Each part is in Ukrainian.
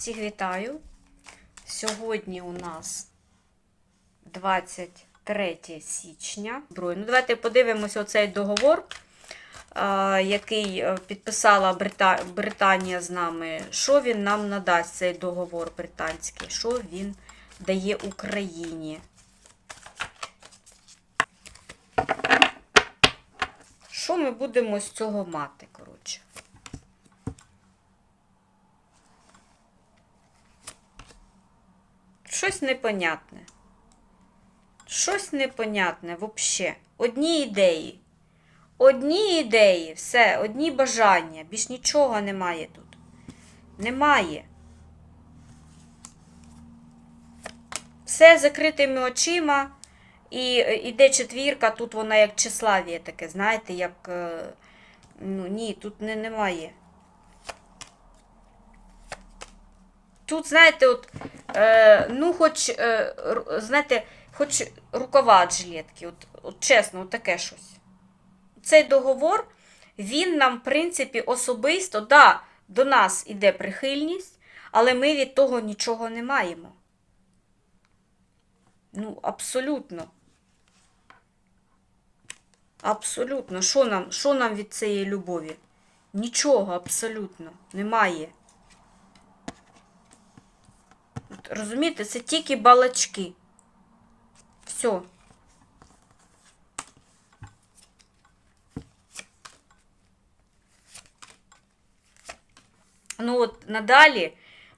Всіх вітаю. Сьогодні у нас 23 січня. Ну, давайте подивимося оцей договор, який е, підписала Брита... Британія з нами. Що він нам надасть, цей договор британський? Що він дає Україні? Що ми будемо з цього мати, коротше? Щось непонятне. Щось непонятне взагалі. Одні ідеї. Одні ідеї, все, одні бажання. Більш нічого немає тут. Немає. Все закритими очима. І е, іде четвірка, тут вона як числавіє таке, знаєте, як. е, Ну, ні, тут не, немає. Тут, знаєте, от, е, ну, хоч, е, знаєте, хоч рукава жилетки, от, от чесно, от таке щось. Цей договор, він нам, в принципі, особисто, да, до нас іде прихильність, але ми від того нічого не маємо. Ну, абсолютно. Абсолютно. Що нам, що нам від цієї любові? Нічого абсолютно немає. От Розумієте, це тільки балачки. Все. Ну, от надалі,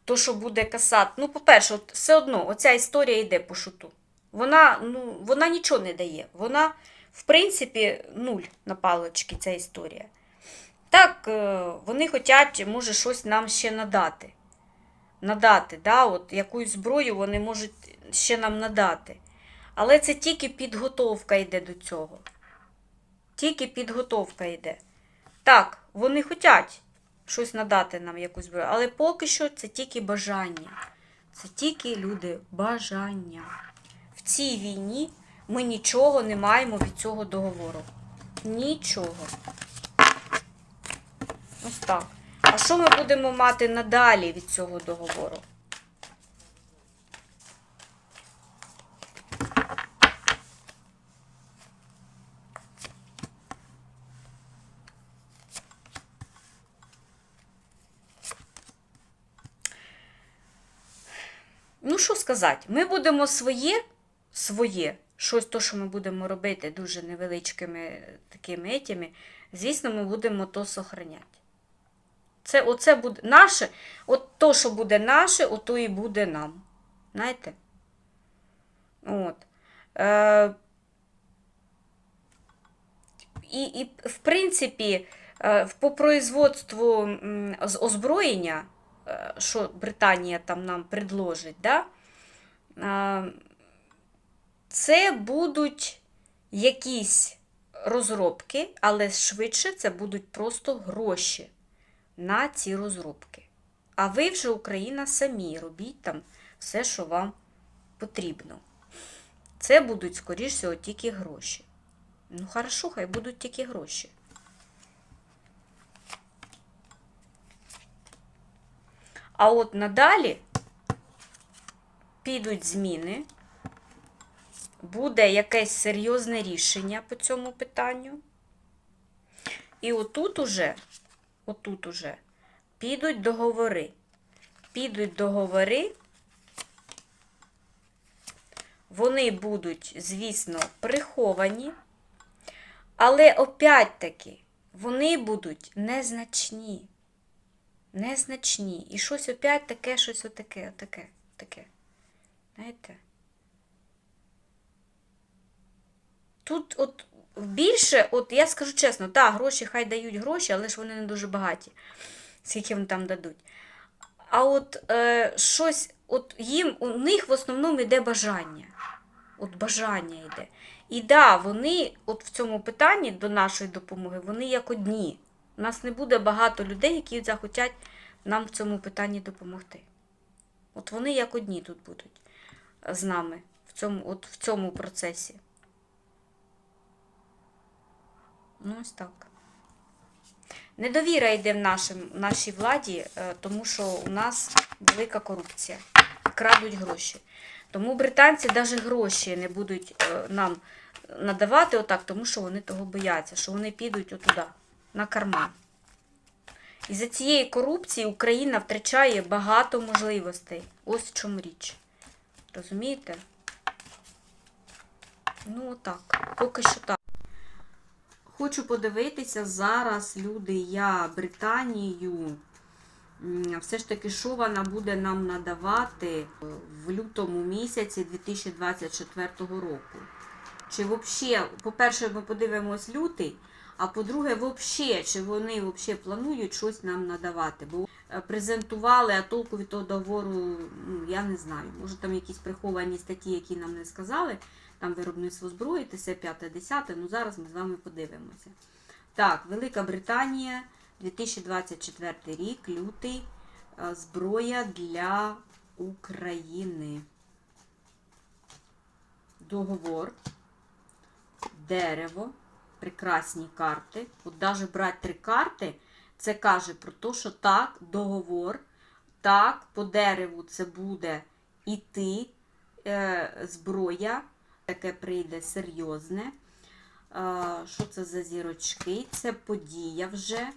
то, що буде касати. Ну, по-перше, все одно, оця історія йде по шуту. Вона, ну, вона нічого не дає. Вона, в принципі, нуль на палички, ця історія. Так, е, вони хочуть, може, щось нам ще надати надати, да, от якусь зброю вони можуть ще нам надати. Але це тільки підготовка йде до цього. Тільки підготовка йде. Так, вони хочуть щось надати нам якусь зброю, але поки що це тільки бажання. Це тільки люди бажання. В цій війні ми нічого не маємо від цього договору. Нічого. Ось так. А що ми будемо мати надалі від цього договору? Ну, що сказати, ми будемо своє, своє, щось то, що ми будемо робити дуже невеличкими такими етями, звісно, ми будемо то сохраняти. Це оце буде наше, от то, що буде наше, ото і буде нам. Знаєте? От. Е, і, і, в принципі, е, по производству озброєння, е, що Британія там нам предложить, да, е, це будуть якісь розробки, але швидше це будуть просто гроші на ці розробки. А ви вже, Україна, самі робіть там все, що вам потрібно. Це будуть, скоріш всього, тільки гроші. Ну, хорошо, хай будуть тільки гроші. А от надалі підуть зміни, буде якесь серйозне рішення по цьому питанню. І отут уже отут уже підуть договори. Підуть договори. Вони будуть, звісно, приховані, але опять-таки вони будуть незначні. Незначні. І щось опять таке, щось отаке, отаке, таке. Знаєте? Тут от більше, от я скажу чесно, так, гроші хай дають гроші, але ж вони не дуже багаті, скільки вони там дадуть. А от е, щось, от їм, у них в основному йде бажання. От бажання йде. І да, вони, от в цьому питанні до нашої допомоги, вони як одні. У нас не буде багато людей, які захотять нам в цьому питанні допомогти. От вони як одні тут будуть з нами в цьому, от в цьому процесі. Ну, ось так. Недовіра йде в нашим, нашій владі, е, тому що у нас велика корупція. Крадуть гроші. Тому британці навіть гроші не будуть е, нам надавати отак, тому що вони того бояться, що вони підуть отуди, на карман. І за цієї корупції Україна втрачає багато можливостей. Ось в чому річ. Розумієте? Ну, отак. Поки що так. Хочу подивитися зараз, люди, я Британію. Все ж таки, що вона буде нам надавати в лютому місяці 2024 року. Чи взагалі, по-перше, ми подивимось лютий, а по-друге, взагалі, чи вони взагалі планують щось нам надавати. Бо е, презентували, а толку від того договору, ну, я не знаю. Може там якісь приховані статті, які нам не сказали, там виробництво зброї, ТС 5-10, ну зараз ми з вами подивимося. Так, Велика Британія, 2024 рік, лютий, е, зброя для України. Договор, дерево, прекрасні карти. От навіть брати три карти, це каже про те, що так, договор, так, по дереву це буде іти е, зброя, таке прийде серйозне. Е, що це за зірочки? Це подія вже.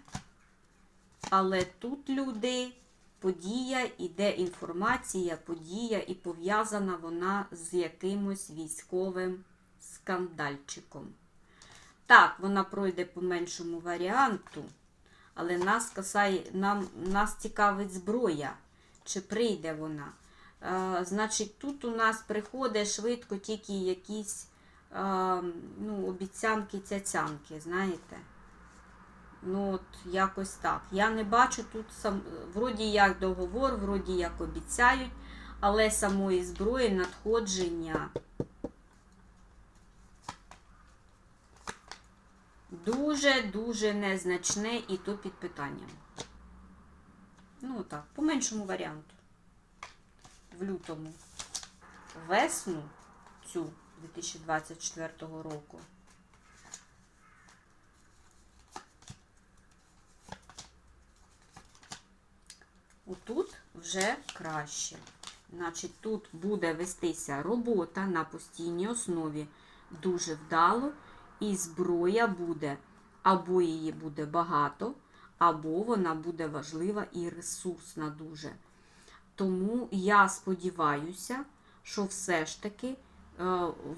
Але тут люди, подія, іде інформація, подія, і пов'язана вона з якимось військовим скандальчиком. Так, вона пройде по меншому варіанту, але нас касає, нам, нас цікавить зброя. Чи прийде вона? Е, значить, тут у нас приходить швидко тільки якісь е, ну, обіцянки цяцянки, знаєте? Ну, от якось так. Я не бачу тут сам, вроді як договор, вроді як обіцяють, але самої зброї надходження дуже-дуже незначне і то під питанням. Ну так, по меншому варіанту. В лютому. Весну цю 2024 року. Отут вже краще. Значить, тут буде вестися робота на постійній основі дуже вдало, і зброя буде, або її буде багато, або вона буде важлива і ресурсна дуже. Тому я сподіваюся, що все ж таки е,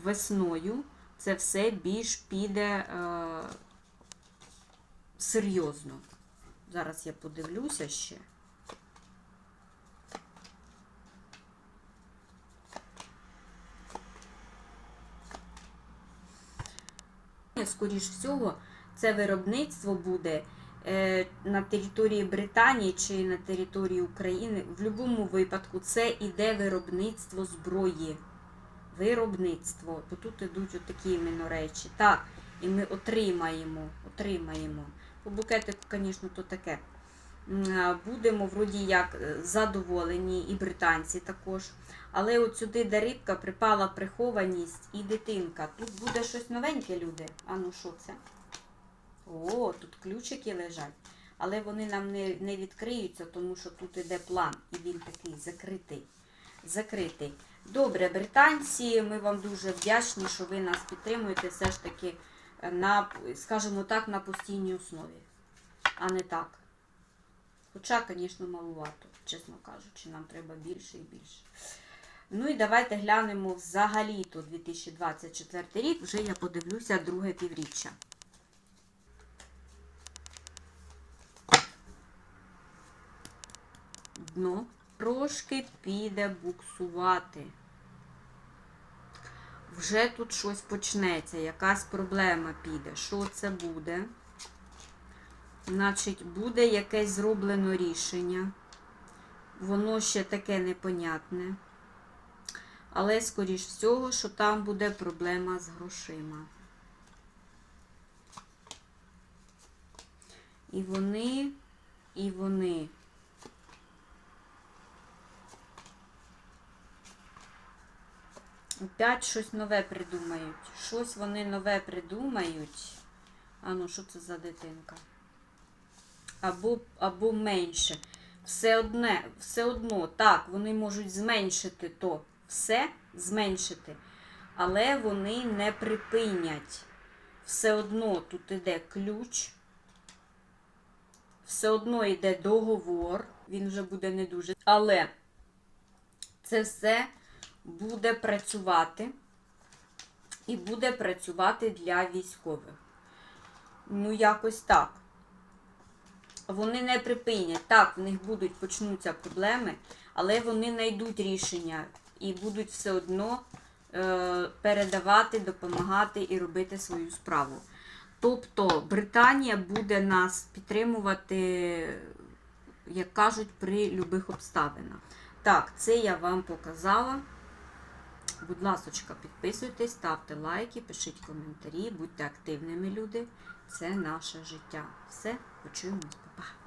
весною це все більш піде е, серйозно. Зараз я подивлюся ще. Скоріш всього, це виробництво буде е, на території Британії чи на території України. В будь-якому випадку це іде виробництво зброї. Виробництво. Бо тут ідуть отакі іменно речі. Так, і ми отримаємо, отримаємо. По букетику, звісно, то таке. Будемо вроді як е, задоволені, і британці також. Але от сюди, де рибка, припала прихованість і дитинка. Тут буде щось новеньке, люди. А ну що це? О, тут ключики лежать. Але вони нам не, не відкриються, тому що тут іде план. І він такий закритий. Закритий. Добре, британці, ми вам дуже вдячні, що ви нас підтримуєте все ж таки на, скажімо так, на постійній основі, а не так. Хоча, звісно, малувато, чесно кажучи, нам треба більше і більше. Ну і давайте глянемо взагалі-то 2024 рік. Вже я подивлюся друге півріччя. Дно трошки піде буксувати. Вже тут щось почнеться, якась проблема піде. Що це буде? Значить, буде якесь зроблено рішення. Воно ще таке непонятне. Але, скоріш всього, що там буде проблема з грошима. І вони, і вони. Опять щось нове придумають. Щось вони нове придумають. А ну, що це за дитинка? або, або менше. Все, одне, все одно, так, вони можуть зменшити то все, зменшити, але вони не припинять. Все одно тут іде ключ, все одно йде договор, він вже буде не дуже. Але це все буде працювати і буде працювати для військових. Ну, якось так. Вони не припинять. Так, в них будуть почнуться проблеми, але вони знайдуть рішення і будуть все одно е, передавати, допомагати і робити свою справу. Тобто Британія буде нас підтримувати, як кажуть, при любих обставинах. Так, це я вам показала. Будь ласочка, підписуйтесь, ставте лайки, пишіть коментарі, будьте активними люди. Це наше життя. Все, почуємось, па-па.